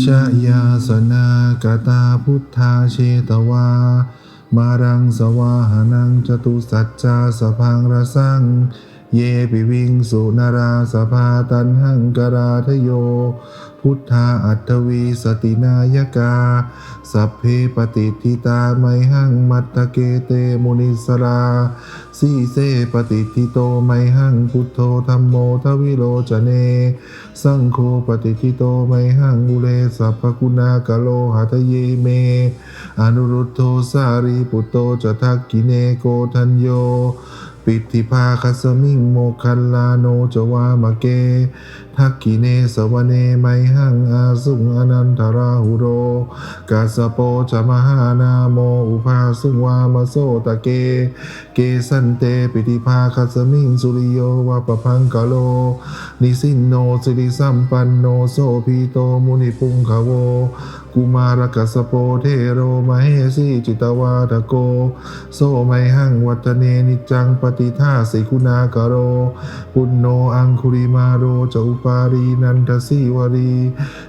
ชยาสนากตาพุทธาเชตวา มารังสวาหนังจตุสัจจาสพังรสัง เยปิวิงสุนาราสภาตันหังกราทโย พุทธาอัตวีสตินายกา สัพเพปฏิทิตาไมหังมัตตเกเตมุนิสราสีเสปฏิทิโตไมหังพุทโธธรรมโมทวิโรจเน สังโฆปฏิทิโตไมหังอุเลสัพพคุณากะโลหัตเยเม อนุรุตโทสารีปุตโตจทักกิเนโกทันโย ปิติภาคัสมิงโมคัลลาโนจวามะเก ทักกิเนสวเนไมหังอาสุงอนันทราหุโรกาสโปจะมหานาโมอุภาสุงวามโสตะเก เกสันเตปิติภาคัสมิงสุริโยวาปพังกะโล นิสินโนสิริสัมปันโนโสพีโตมุนิปุงขโวกุมารกัสโปเทโรมเหสีจิตวาทโกโสไมหังวัตเนนิจังปฏิท่าสิคุณากโร ปุณโนอังคุริมาโรจอุปารีนันทสีวรี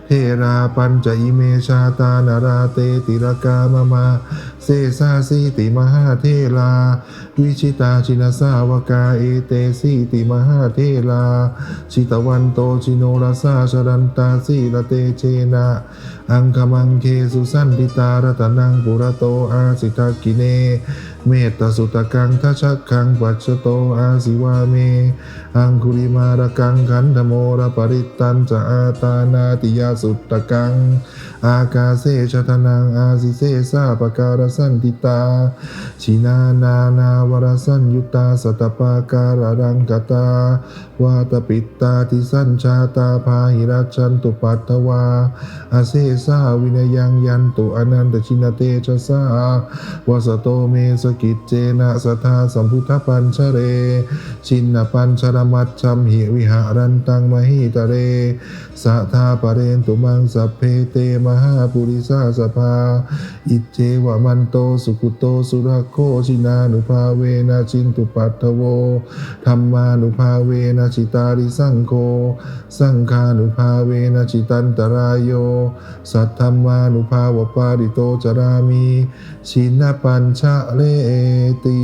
เทราปัญจอิเมชาตานาราเตติรกามมาเซซาสีติมหาเทลา วิชิตาชินสาวกาเอเตสีติมหาเทลา ชิตวันโตชิโนรสาชรันตาสีละเตเชนะ อังคมังเคสุสันติตารตนังปุระโตอาสิทากิเน เมตตาสุตกังทัชคังปัจจโตอาสิวาเม อังคุริมารกังขันธโมระปริตันจะอาตานาติยาสุตกัง อากาเซชทนังอาสิเซสาปการสันติตา ชินานานาวรสัญยุตาสตปาการรังกตาวาตปิตตาทิสัญชาตาพาหิรัชันตุปัตถวาอาเซสาวินยังยันตุอนันตชินเตชะสาวสโตเมสกิจเจนะสทาสัมพุทธปัญชเร ชินปัญชรมัจชัมหิวิหารันตังมหิตเรสัทธาปเรนตุมังสัพเพเตมหาปุริสาสภา อิเจวะมันโตสุขุโตสุรโคชินานุภาเวนะชินตุปัตถโวธรรมานุภาเวนะชิตาริสังโฆสังฆานุภาเวนะชิตันตรายโย สัทธรมมานุภาวปาริโตจรามีชินปัญชะเลติ